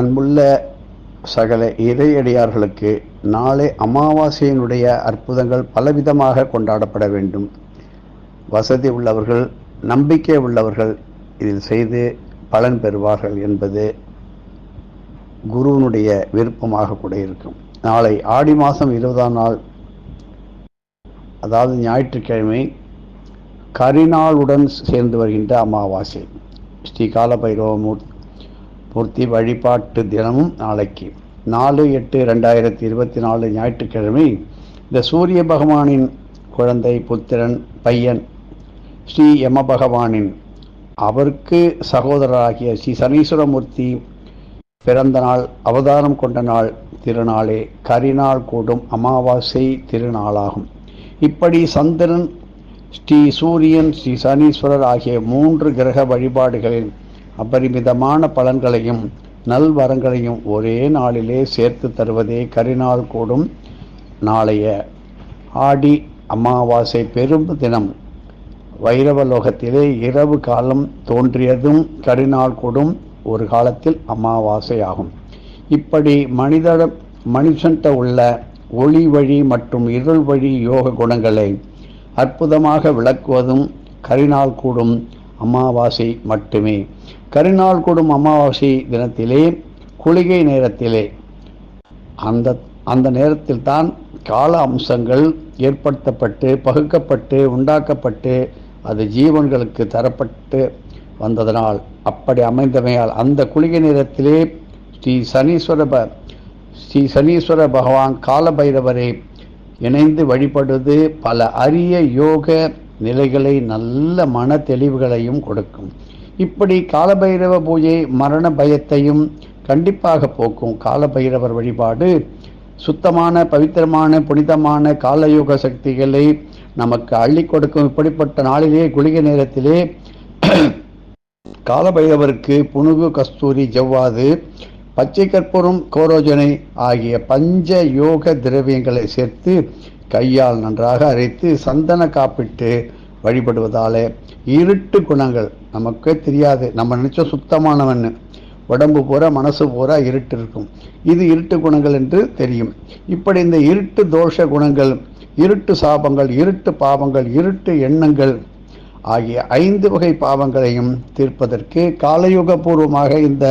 அன்புள்ள சகல இறையடியார்களுக்கு நாளை அமாவாசையினுடைய அற்புதங்கள் பலவிதமாக கொண்டாடப்பட வேண்டும். வசதி உள்ளவர்கள் நம்பிக்கை உள்ளவர்கள் இதில் செய்து பலன் பெறுவார்கள் என்பது குருவினுடைய விருப்பமாக கூட இருக்கும். நாளை ஆடி மாதம் இருபதாம் நாள் அதாவது ஞாயிற்றுக்கிழமை கரிநாளுடன் சேர்ந்து வருகின்ற அமாவாசை. ஸ்ரீ காலபைரவமூர்த்தி மூர்த்தி வழிபாட்டு தினமும் நாளைக்கு. நாலு எட்டு ரெண்டாயிரத்தி இருபத்தி நாலு ஞாயிற்றுக்கிழமை இந்த சூரிய பகவானின் குழந்தை புத்திரன் பையன் ஸ்ரீ யம பகவானின் அவருக்கு சகோதரராகிய ஸ்ரீ சனீஸ்வரமூர்த்தி பிறந்த நாள் அவதாரம் கொண்ட நாள் திருநாளே கரிநாள் கூடும் அமாவாசை திருநாளாகும். இப்படி சந்திரன் ஸ்ரீ சூரியன் ஸ்ரீ சனீஸ்வரர் ஆகிய மூன்று கிரக வழிபாடுகளின் அபரிமிதமான பலன்களையும் நல்வரங்களையும் ஒரே நாளிலே சேர்த்து தருவதே கரிநாள் கூடும் நாளைய ஆடி அமாவாசை பெரும் தினம். வைரவலோகத்திலே இரவு காலம் தோன்றியதும் கரிநாள் கூடும் ஒரு காலத்தில் அமாவாசை ஆகும் இப்படி மனித மனுஷன்ட்ட உள்ள ஒளி வழி மற்றும் இருள் வழி யோக குணங்களை அற்புதமாக விளக்குவதும் கரிநாள் கூடும் அமாவாசை மட்டுமே. கரிநாள் கூடும் அமாவாசை தினத்திலே குளிகை நேரத்திலே. அந்த அந்த நேரத்தில் தான் கால அம்சங்கள் ஏற்படுத்தப்பட்டு பகுக்கப்பட்டு உண்டாக்கப்பட்டு அது ஜீவன்களுக்கு தரப்பட்டு வந்ததனால் அப்படி அமைந்தமையால் அந்த குளிகை நேரத்திலே ஸ்ரீ சனீஸ்வர ப ஸ்ரீ சனீஸ்வர பகவான் காலபைரவரை இணைந்து வழிபடுவது பல அரிய யோக நிலைகளை நல்ல மன தெளிவுகளையும் கொடுக்கும். இப்படி காலபைரவ பூஜை மரண பயத்தையும் கண்டிப்பாக போக்கும் காலபைரவர் வழிபாடு. சுத்தமான பவித்திரமான புனிதமான காலயோக சக்திகளை நமக்கு அள்ளி கொடுக்கும். இப்படிப்பட்ட நாளிலே குளிகை நேரத்திலே காலபைரவருக்கு புனுகு கஸ்தூரி ஜவ்வாது பச்சை கற்பூரம் கோரோஜனை ஆகிய பஞ்ச யோக திரவியங்களை சேர்த்து கையால் நன்றாக அரைத்து சந்தன காப்பிட்டு வழிபடுவதாலே இருட்டு குணங்கள் நமக்கே தெரியாது. நம்ம நினைச்சோம் சுத்தமானவன் உடம்பு பூரா மனசு பூரா இருட்டு இருக்கும். இது இருட்டு குணங்கள் என்று தெரியும். இப்படி இந்த இருட்டு தோஷ குணங்கள் இருட்டு சாபங்கள் இருட்டு பாவங்கள் இருட்டு எண்ணங்கள் ஆகிய ஐந்து வகை பாவங்களையும் தீர்ப்பதற்கு காலயுகபூர்வமாக இந்த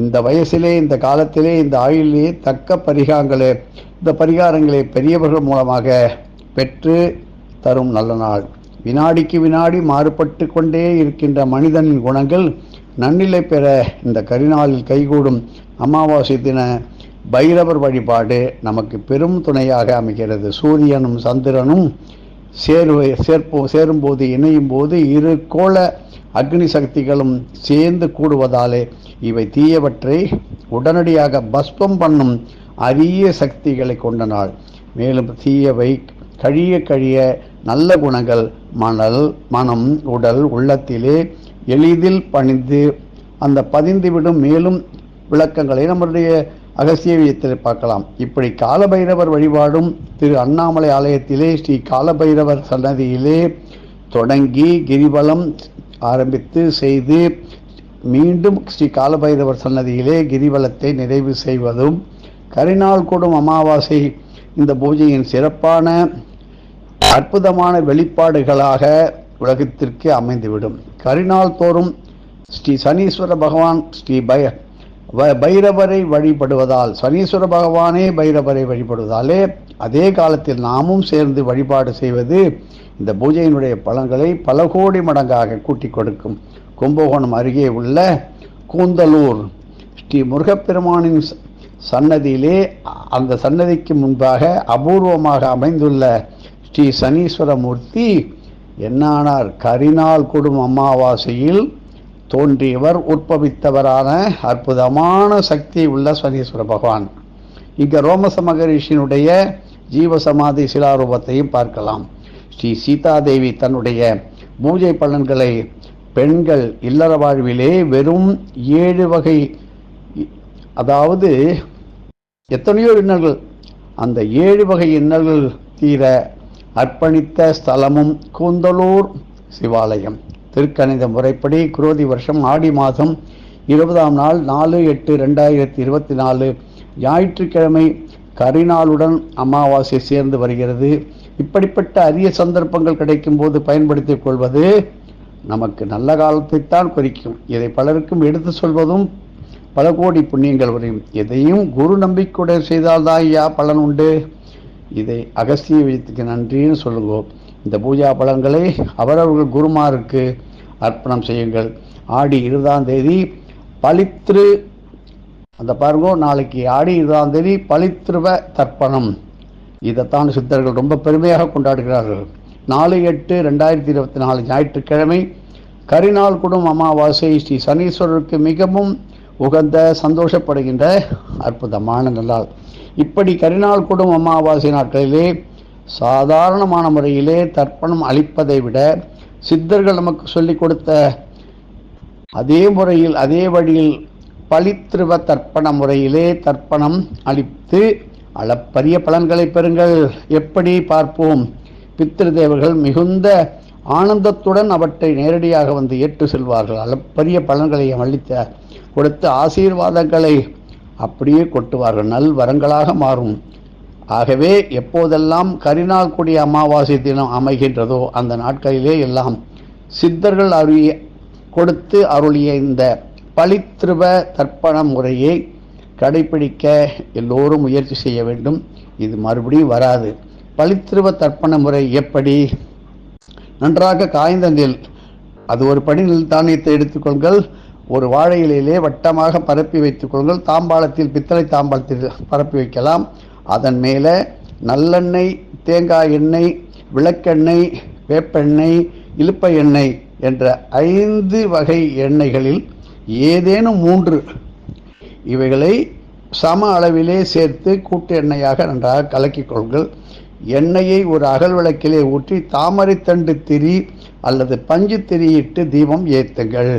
இந்த வயசிலே இந்த காலத்திலே இந்த ஆயுளிலே தக்க பரிகாரங்களே இந்த பரிகாரங்களை பெரியவர்கள் மூலமாக பெற்று தரும் நல்ல நாள். வினாடிக்கு வினாடி மாறுபட்டு கொண்டே இருக்கின்ற மனிதனின் குணங்கள் நன்னிலை பெற இந்த கரிநாளில் கைகூடும் அமாவாசை தின பைரவர் வழிபாடு நமக்கு பெரும் துணையாக அமைகிறது. சூரியனும் சந்திரனும் சேர்வு சேர்ப்போ சேரும்போது இணையும் போது இரு கோள அக்னி சக்திகளும் சேர்ந்து கூடுவதாலே இவை தீயவற்றை உடனடியாக பஸ்பம் பண்ணும் அரிய சக்திகளை கொண்ட நாள். மேலும் தீயவை கழிய கழிய நல்ல குணங்கள் மணல் மனம் உடல் உள்ளத்திலே எளிதில் பணிந்து அந்த பதிந்துவிடும் மேலும் விளக்கங்களை நம்முடைய அகசியவியத்தில் பார்க்கலாம். இப்படி காலபைரவர் வழிபாடும் திரு அண்ணாமலை ஆலயத்திலே ஸ்ரீ காலபைரவர் சன்னதியிலே தொடங்கி கிரிவலம் ஆரம்பித்து செய்து மீண்டும் ஸ்ரீ காலபைரவர் சன்னதியிலே கிரிவலத்தை நிறைவு செய்வதும் கரிநாள் கூடும் அமாவாசை இந்த பூஜையின் சிறப்பான அற்புதமான வெளிப்பாடுகளாக உலகத்திற்கு அமைந்துவிடும். கரிநாள் தோறும் ஸ்ரீ சனீஸ்வர பகவான் ஸ்ரீ பய பைரவரை வழிபடுவதால் சனீஸ்வர பகவானே பைரவரை வழிபடுவதாலே அதே காலத்தில் நாமும் சேர்ந்து வழிபாடு செய்வது இந்த பூஜையினுடைய பலன்களை பல கோடி மடங்காக கூட்டிக் கொடுக்கும். கும்பகோணம் அருகே உள்ள கூந்தலூர் ஸ்ரீ முருகப்பெருமானின் சன்னதியிலே அ- அந்த சன்னதிக்கு முன்பாக அபூர்வமாக அமைந்துள்ள ஸ்ரீ சனீஸ்வரமூர்த்தி என்னானார் கரிநாள் குடும் அமாவாசையில் தோன்றியவர் உற்பவித்தவரான அற்புதமான சக்தி உள்ள சனீஸ்வர பகவான். இங்கே ரோமச மகரிஷியினுடைய ஜீவசமாதி சிலாரூபத்தையும் பார்க்கலாம். ஸ்ரீ சீதாதேவி தன்னுடைய பூஜை பலன்களை பெண்கள் இல்லற வாழ்விலே வெறும் ஏழு வகை அதாவது எத்தனையோ இன்னல்கள் அந்த ஏழு வகை இன்னல்கள் தீர அர்ப்பணித்த ஸ்தலமும் கூந்தலூர் சிவாலயம். திருக்கணித முறைப்படி குரோதி வருஷம் ஆடி மாதம் இருபதாம் நாள் நாலு எட்டு ரெண்டாயிரத்தி இருபத்தி நாலு. ஞாயிற்றுக்கிழமை கரிநாளுடன் அமாவாசை சேர்ந்து வருகிறது. இப்படிப்பட்ட அரிய சந்தர்ப்பங்கள் கிடைக்கும் போது பயன்படுத்திக் கொள்வது நமக்கு நல்ல காலத்தைத்தான் குறிக்கும். இதை பலருக்கும் எடுத்து சொல்வதும் பல கோடி புண்ணியங்கள் வரையும் எதையும் குரு நம்பிக்கையுடன் செய்தால்தான் ஐயா பலன் உண்டு. இதை அகஸ்திய விஜயத்துக்கு நன்றின்னு சொல்லுங்க. இந்த பூஜா பலன்களை அவரவர்கள் குருமாருக்கு அர்ப்பணம் செய்யுங்கள். ஆடி இருபதாம் தேதி பளித்திரு அந்த பாருங்க நாளைக்கு ஆடி இருபதாம் தேதி பளித்திருவ தர்ப்பணம். இதைத்தான் சித்தர்கள் ரொம்ப பெருமையாக கொண்டாடுகிறார்கள். நாலு எட்டு ரெண்டாயிரத்தி இருபத்தி நாலு ஞாயிற்றுக்கிழமை கரிநாள் குடும் அமாவாசை ஸ்ரீ சனீஸ்வரருக்கு மிகவும் உகந்த சந்தோஷப்படுகின்ற அற்புதமான நல்லாள் இப்படி கரிநாள் கூடும் அமாவாசை நாட்களிலே சாதாரணமான முறையிலே தர்ப்பணம் அளிப்பதை விட சித்தர்கள் நமக்கு சொல்லிக் கொடுத்த அதே முறையில் அதே வழியில் பளித்திருவ தர்ப்பண முறையிலே தர்ப்பணம் அளித்து அளப்பரிய பலன்களை பெறுங்கள். எப்படி பார்ப்போம்? பித்திருதேவர்கள் மிகுந்த ஆனந்தத்துடன் அவற்றை நேரடியாக வந்து ஏற்று செல்வார்கள். அளப்பரிய பலன்களை அளித்த கொடுத்த ஆசீர்வாதங்களை அப்படியே கொட்டுவார்கள் நல் வரங்களாக மாறும். ஆகவே எப்போதெல்லாம் கரிநாள் கூடிய அமாவாசை தினம் அமைகின்றதோ அந்த நாட்களிலே எல்லாம் சித்தர்கள் அருளிய கொடுத்து அருளிய இந்த பளித்திருவ தர்ப்பண முறையை கடைபிடிக்க எல்லோரும் முயற்சி செய்ய வேண்டும். இது மறுபடியும் வராது. பளித்திருவ தர்ப்பண முறை எப்படி? நன்றாக காய்ந்த நெல் அது ஒரு படி நெல் தானியத்தை எடுத்துக்கொள்கள் ஒரு வாழை இலையிலே வட்டமாக பரப்பி வைத்துக் கொள்ளுங்கள். தாம்பாளத்தில் பித்தளை தாம்பாளத்தில் பரப்பி வைக்கலாம். அதன் மேலே நல்லெண்ணெய் தேங்காய் எண்ணெய் விளக்கெண்ணெய் வேப்பெண்ணெய் இழுப்ப எண்ணெய் என்ற ஐந்து வகை எண்ணெய்களில் ஏதேனும் மூன்று இவைகளை சம அளவிலே சேர்த்து கூட்டு எண்ணெயாக நன்றாக கலக்கிக் கொள்கள் எண்ணெயை ஒரு அகல் விளக்கிலே ஊற்றி தாமரைத்தண்டு திரி அல்லது பஞ்சு திரியிட்டு தீபம் ஏத்துங்கள்.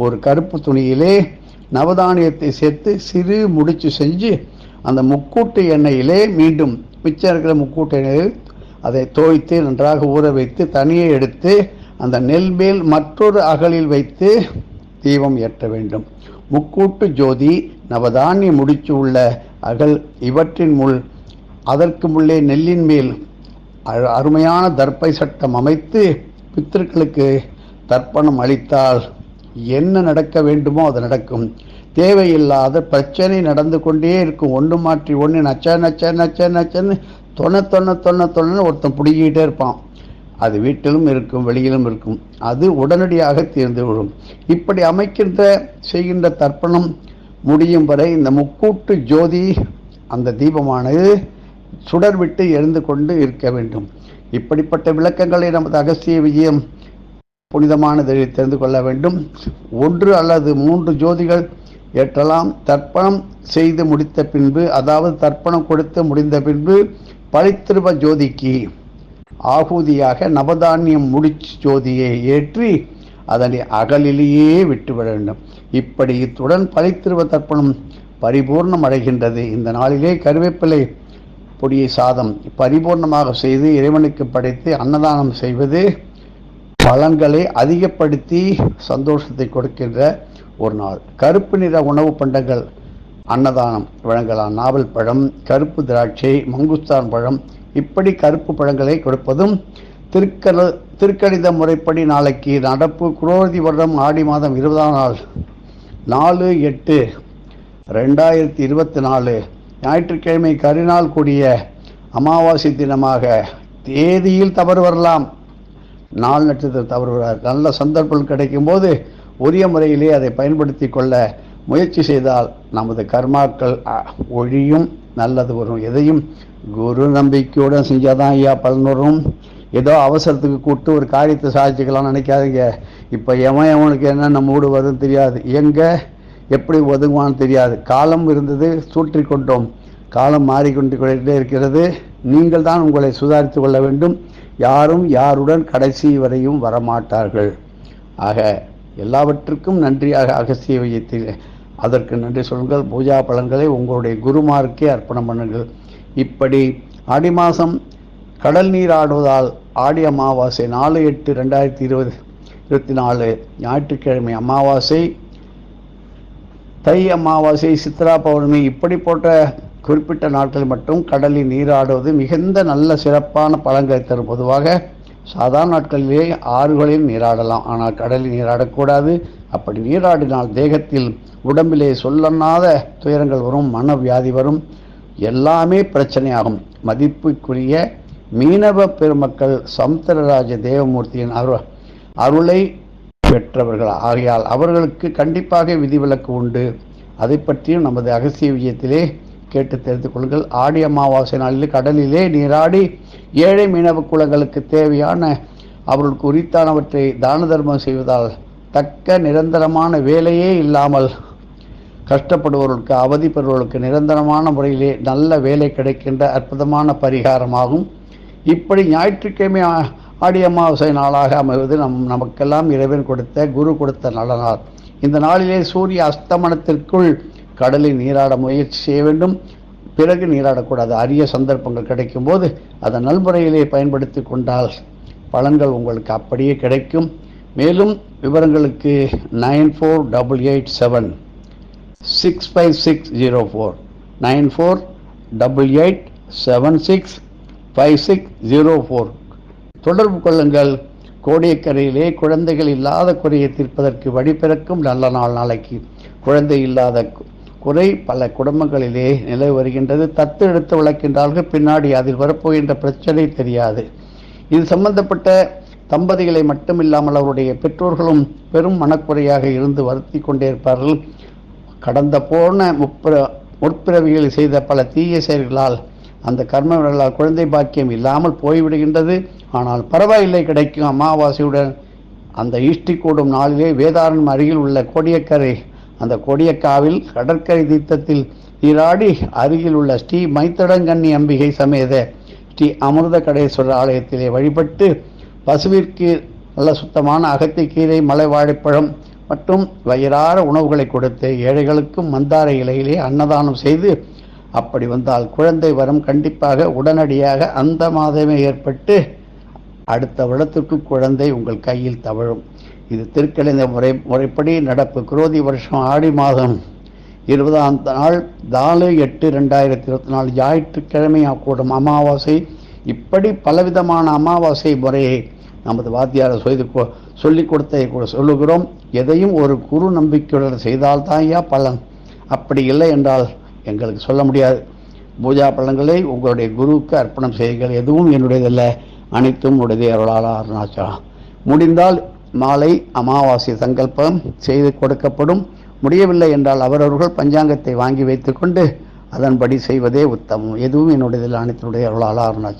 ஒரு கருப்பு துணியிலே நவதானியத்தை சேர்த்து சிறு முடிச்சு செஞ்சு அந்த முக்கூட்டு எண்ணெயிலே மீண்டும் மிச்சம் இருக்கிற முக்கூட்டு எண்ணெயில் அதை தோய்த்து நன்றாக ஊற வைத்து தனியே எடுத்து அந்த நெல் மேல் மற்றொரு அகலில் வைத்து தீபம் ஏற்ற வேண்டும். முக்கூட்டு ஜோதி நவதானிய முடிச்சு உள்ள அகல் இவற்றின் முள் அதற்கு முள்ளே நெல்லின் மேல் அருமையான தர்ப்பை சட்டம் அமைத்து பித்திருக்களுக்கு தர்ப்பணம் அளித்தால் என்ன நடக்க வேண்டுமோ அது நடக்கும். தேவையில்லாத பிரச்சனை நடந்து கொண்டே இருக்கும். ஒன்று மாற்றி ஒன்று நச்ச நச்ச நச்ச நச்சன்னு தொண்ண தொண்ண தொண்ண தொண்ணன்னு ஒருத்தன் பிடிக்கிட்டே இருப்பான். அது வீட்டிலும் இருக்கும் வெளியிலும் இருக்கும். அது உடனடியாக தீர்ந்து விடும். இப்படி அமைக்கின்ற செய்கின்ற தர்ப்பணம் முடியும் வரை இந்த முக்கூட்டு ஜோதி அந்த தீபமானது சுடர் விட்டு எரிந்து கொண்டு இருக்க வேண்டும். இப்படிப்பட்ட விளக்கங்களை நமது அகஸ்திய விஜயம் புனிதமானதை தெரிந்து கொள்ள வேண்டும். ஒன்று அல்லது மூன்று ஜோதிகள் ஏற்றலாம். தர்ப்பணம் செய்து முடித்த பின்பு அதாவது தர்ப்பணம் கொடுத்து முடிந்த பின்பு பளித்திருவ ஜோதிக்கு ஆகூதியாக நவதானியம் முடிச்சு ஜோதியை ஏற்றி அதனை அகலிலேயே விட்டுவிட வேண்டும். இப்படி இத்துடன் பளித்திருவ தர்ப்பணம் பரிபூர்ணம் அடைகின்றது. இந்த நாளிலே கருவேப்பிலை பொடியை சாதம் பரிபூர்ணமாக செய்து இறைவனுக்கு படைத்து அன்னதானம் செய்வது பலன்களை அதிகப்படுத்தி சந்தோஷத்தை கொடுக்கின்ற ஒரு நாள். கருப்பு நிற உணவு பண்டங்கள் அன்னதானம் வழங்கலாம். நாவல் பழம் கருப்பு திராட்சை மங்குஸ்தான் பழம் இப்படி கருப்பு பழங்களை கொடுப்பதும் திருக்கல திருக்கணித முறைப்படி நாளைக்கு நடப்பு குரோதி வருடம் ஆடி மாதம் இருபதாம் நாள் நாலு எட்டு ரெண்டாயிரத்தி இருபத்தி நாலு. ஞாயிற்றுக்கிழமை கரிநாள் கூடிய அமாவாசை தினமாக தேதியில் தவறு வரலாம். நாள் நட்சத்திரம் தவறுகிறார் நல்ல சந்தர்ப்பம் கிடைக்கும் போது உரிய முறையிலே அதை பயன்படுத்தி கொள்ள முயற்சி செய்தால் நமது கர்மாக்கள் ஒழியும் நல்லது வரும். எதையும் குரு நம்பிக்கையுடன் செஞ்சாதான் ஐயா பலன் வரும். ஏதோ அவசரத்துக்கு கூப்பிட்டு ஒரு காரியத்தை சாதிச்சுக்கலாம்னு நினைக்காதீங்க. இப்போ எவன் எவனுக்கு என்னென்ன மூடு வரும் தெரியாது. எங்கே எப்படி ஒதுங்குவான்னு தெரியாது. காலம் இருந்தது சூற்றி கொண்டோம் காலம் மாறிக்கொண்டு கொண்டே இருக்கிறது. நீங்கள் தான் உங்களை சுதாரித்து கொள்ள வேண்டும். யாரும் யாருடன் கடைசி வரையும் வரமாட்டார்கள். ஆக எல்லாவற்றுக்கும் நன்றியாக அகசிய வையத்தில் அதற்கு நன்றி சொல்லுங்கள். பூஜா பலன்களை உங்களுடைய குருமாருக்கே அர்ப்பணம் பண்ணுங்கள். இப்படி ஆடி மாதம் கடல் நீர் ஆடுவதால் ஆடி அமாவாசை நாலு எட்டு ரெண்டாயிரத்தி இருபது இருபத்தி நாலு ஞாயிற்றுக்கிழமை அமாவாசை தை அமாவாசை சித்ரா பௌர்ணமி இப்படி போன்ற குறிப்பிட்ட நாட்கள் மட்டும் கடலில் நீராடுவது மிகுந்த நல்ல சிறப்பான பலன்களை தரும். பொதுவாக சாதாரண நாட்களிலே ஆறுகளில் நீராடலாம். ஆனால் கடலில் நீராடக்கூடாது. அப்படி நீராடினால் தேகத்தில் உடம்பிலே சொல்லனாத துயரங்கள் வரும் மனவியாதி வரும். எல்லாமே பிரச்சனையாகும். மதிப்புக்குரிய மீனவ பெருமக்கள் சமுத்திரராஜ தேவமூர்த்தியின் அரு அருளை பெற்றவர்கள். ஆகையால் அவர்களுக்கு கண்டிப்பாக விதிவிலக்கு உண்டு. அதை பற்றியும் நமது அகசிய விஜயத்திலே கேட்டு தெரிந்து கொள்ளுங்கள். ஆடி அமாவாசை நாளில் கடலிலே நீராடி ஏழை மீனவ குலங்களுக்கு தேவையான அவர்களுக்கு உரித்தானவற்றை தான தர்மம் செய்வதால் தக்க நிரந்தரமான வேலையே இல்லாமல் கஷ்டப்படுபவர்களுக்கு அவதி பெறுவர்களுக்கு நிரந்தரமான முறையிலே நல்ல வேலை கிடைக்கின்ற அற்புதமான பரிகாரமாகும். இப்படி ஞாயிற்றுக்கிழமை ஆடி அமாவாசை நாளாக அமைவது நம் நமக்கெல்லாம் இறைவன் கொடுத்த குரு கொடுத்த நல்ல நாள். இந்த நாளிலே சூரிய அஸ்தமனத்திற்குள் கடலில் நீராட முயற்சி செய்ய வேண்டும். பிறகு நீராடக்கூடாது. அரிய சந்தர்ப்பங்கள் கிடைக்கும் போது அதை நல்முறையிலே பயன்படுத்தி கொண்டால் பலன்கள் உங்களுக்கு அப்படியே கிடைக்கும். மேலும் விவரங்களுக்கு nine four double eight seven six five six zero four nine four double eight seven six five six zero four தொடர்பு கொள்ளுங்கள். கோடியக்கரையிலே குழந்தைகள் இல்லாத குறையை தீர்ப்பதற்கு வழிபிறக்கும் நல்ல நாள் நாளைக்கு. குழந்தை இல்லாத குறை பல குடும்பங்களிலே நிலவி வருகின்றது. தத்து எடுத்து வளர்க்கின்றார்கள் பின்னாடி அதில் வரப்போகின்ற பிரச்சனை தெரியாது. இது சம்பந்தப்பட்ட தம்பதிகளை மட்டுமில்லாமல் அவருடைய பெற்றோர்களும் பெரும் மனக்குறையாக இருந்து வருத்தி கொண்டே இருப்பார்கள். கடந்த போன முப்பிர முற்பிறவிகளில் செய்த பல தீய செயல்களால் அந்த கர்மவர்களால் குழந்தை பாக்கியம் இல்லாமல் போய்விடுகின்றது. ஆனால் பரவாயில்லை கிடைக்கும். அமாவாசையுடன் அந்த ஈஷ்டி கூடும் நாளிலே வேதாரணம் அருகில் உள்ள கோடியக்கரை அந்த கொடியக்காவில் கடற்கரை தீர்த்தத்தில் நீராடி அருகில் உள்ள ஸ்ரீ மைத்தடங்கண்ணி அம்பிகை சமேத ஸ்ரீ அமிர்த கடேஸ்வரர் ஆலயத்திலே வழிபட்டு பசுவிற்கு நல்ல சுத்தமான அகத்திக்கீரை மலை வாழைப்பழம் மற்றும் வயிறார உணவுகளை கொடுத்து ஏழைகளுக்கும் மந்தார இலையிலே அன்னதானம் செய்து அப்படி வந்தால் குழந்தை வரம் கண்டிப்பாக உடனடியாக அந்த மாதமே ஏற்பட்டு அடுத்த வருடத்திற்கு குழந்தை உங்கள் கையில் தவழும். இது திருக்கணித முறை முறைப்படி நடப்பு. குரோதி வருஷம் ஆடி மாதம் இருபதாம் நாள் நாலு எட்டு ரெண்டாயிரத்தி இருபத்தி நாலு ஞாயிற்றுக்கிழமை கூடும் அமாவாசை. இப்படி பலவிதமான அமாவாசை முறையை நமது வாத்தியார் செய்து கொ- சொல்லிக் கொடுத்ததை கூட சொல்லுகிறோம். எதையும் ஒரு குரு நம்பிக்கையுடன் செய்தால்தான் ஐயா பலன். அப்படி இல்லை என்றால் எங்களுக்கு சொல்ல முடியாது. பூஜா பலன்களை உங்களுடைய குருவுக்கு அர்ப்பணம் செய்யுங்கள். எதுவும் என்னுடையதல்ல. அனைத்தும் உடையதே அருளாளா அருணாச்சலம் முடிந்தால் மாலை அமாவாசை சங்கல்பம் செய்து கொடுக்கப்படும். முடியவில்லை என்றால் அவரவர்கள் பஞ்சாங்கத்தை வாங்கி வைத்துக்கொண்டு அதன்படி செய்வதே உத்தமம். எதுவும் என்னுடைய அனைத்தினுடைய அருளாளா அருணாச்சலம்